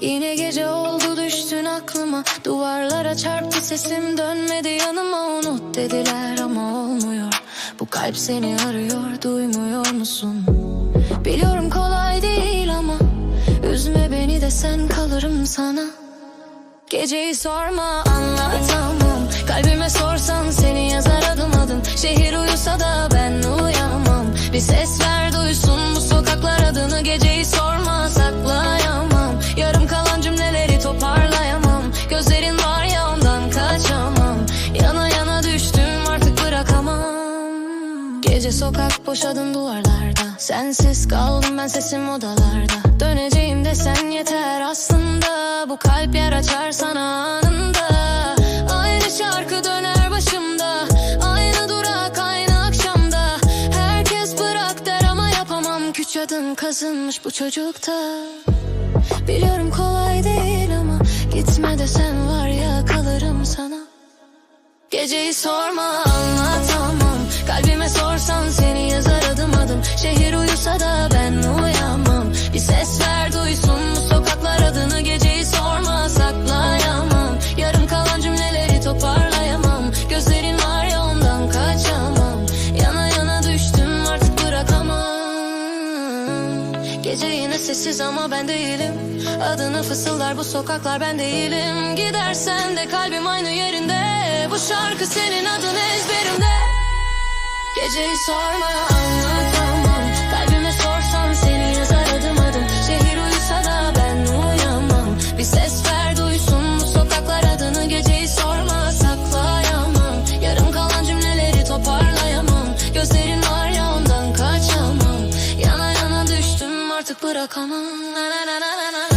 Yine gece oldu düştün aklıma. Duvarlara çarptı sesim dönmedi yanıma. Unut dediler ama olmuyor. Bu kalp seni arıyor duymuyor musun? Biliyorum kolay değil ama Üzme beni de sen kalırım sana. Geceyi sorma anlatamam Kalbime sorsan seni yazar adım adım. Şehir uyusa da ben uyanmam Bir ses ver duysun bu sokaklar adını. Geceyi sorma saklayamam. Yarım kalan cümleleri toparlayamam. Gözlerin var ya ondan kaçamam. Yana yana düştüm artık bırakamam. Gece sokak boş adım duvarlarda. Sensiz kaldım ben sesim odalarda. Döneceğim desen yeter aslında. Bu kalp yer açar sana adım kazınmış bu çocukta. Biliyorum kolay değil ama Gitme desen var ya kalırım sana. Geceyi sorma Gece yine sessiz ama ben değilim. Adını fısıldar bu sokaklar ben değilim. Gidersen de kalbim aynı yerinde. Bu şarkı senin adın ezberimde. Geceyi sorma ondan kaçamam Yana yana düştüm artık bırakamam na na na na na na